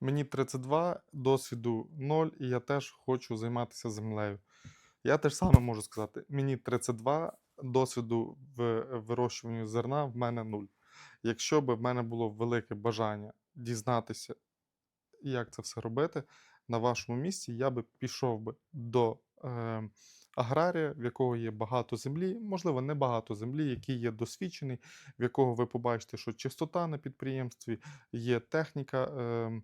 Мені 32, досвіду 0, і я теж хочу займатися землею. Я теж саме можу сказати: мені 32, досвіду в вирощуванні зерна в мене 0. Якщо б в мене було велике бажання дізнатися, як це все робити, на вашому місці я би пішов би до е, аграрія, в якого є багато землі, можливо, не багато землі, який є досвідчений, в якого ви побачите, що чистота на підприємстві, є техніка, е,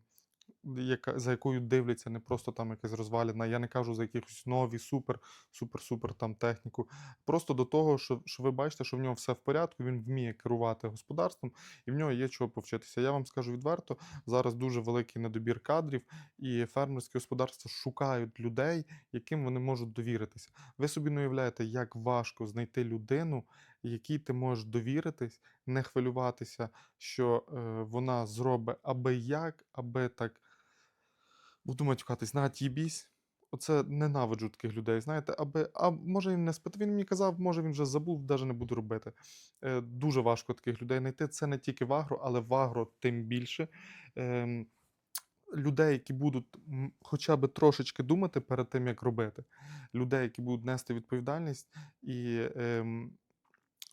яка, за якою дивляться, не просто там якась розвалена. Я не кажу за якихось нові, супер, супер, супер там техніку. Просто до того, що, що ви бачите, що в нього все в порядку, він вміє керувати господарством, і в нього є чого повчитися. Я вам скажу відверто, зараз дуже великий недобір кадрів, і фермерські господарства шукають людей, яким вони можуть довіритися. Ви собі не уявляєте, як важко знайти людину, якій ти можеш довіритись, не хвилюватися, що е, вона зробить аби як, аби так. Буду матюкатись, на тібісь. Оце ненавиджу таких людей, знаєте, аби, а може він не спитав, він мені казав, може він вже забув, навіть не буду робити. Е, дуже важко таких людей знайти. Це не тільки в агро, але в агро тим більше. Ем, людей, які будуть хоча б трошечки думати перед тим, як робити. Людей, які будуть нести відповідальність, і ем,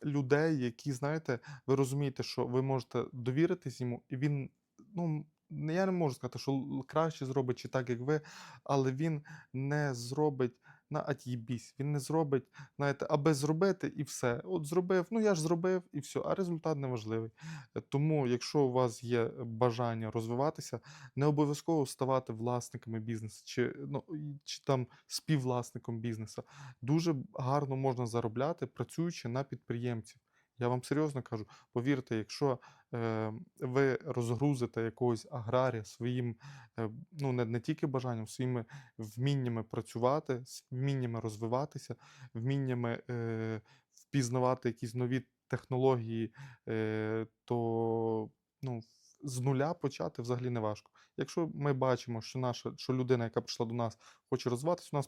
людей, які, знаєте, ви розумієте, що ви можете довіритись йому, і він, ну, я не можу сказати, що краще зробить чи так, як ви, але він не зробить на ат'єбісь. Він не зробить, знаєте, аби зробити і все. От зробив, ну я ж зробив і все, а результат не важливий. Тому, якщо у вас є бажання розвиватися, не обов'язково ставати власниками бізнесу чи, ну, чи там співвласником бізнесу. Дуже гарно можна заробляти, працюючи на підприємців. Я вам серйозно кажу, повірте, якщо е, ви розгрузите якогось аграрія своїм, е, ну не, не тільки бажанням, своїми вміннями працювати, вміннями розвиватися, вміннями е, впізнавати якісь нові технології, е, то ну, з нуля почати взагалі не важко. Якщо ми бачимо, що наша, що людина, яка прийшла до нас, хоче розвиватися, у нас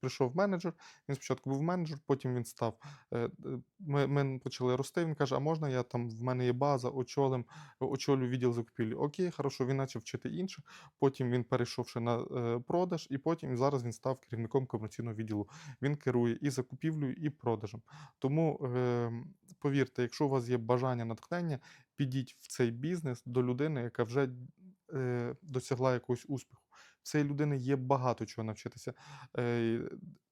прийшов менеджер, він спочатку був менеджер, потім він став. е, е, Ми, ми почали рости. Він каже: А можна я там в мене є база, очолим, очолю відділ закупівлі? Окей, хорошо, він почав вчити інших. Потім він перейшов ще на е, продаж, і потім зараз він став керівником комерційного відділу. Він керує і закупівлею, і продажем. Тому е, повірте, якщо у вас є бажання натхнення, підіть в цей бізнес до людини, яка вже досягла якогось успіху. В цієї людини є багато чого навчитися. Е,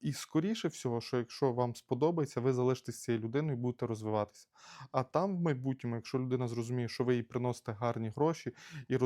і скоріше всього, що якщо вам сподобається, ви залишитесь цією людиною і будете розвиватися. А там, в майбутньому, якщо людина зрозуміє, що ви їй приносите гарні гроші і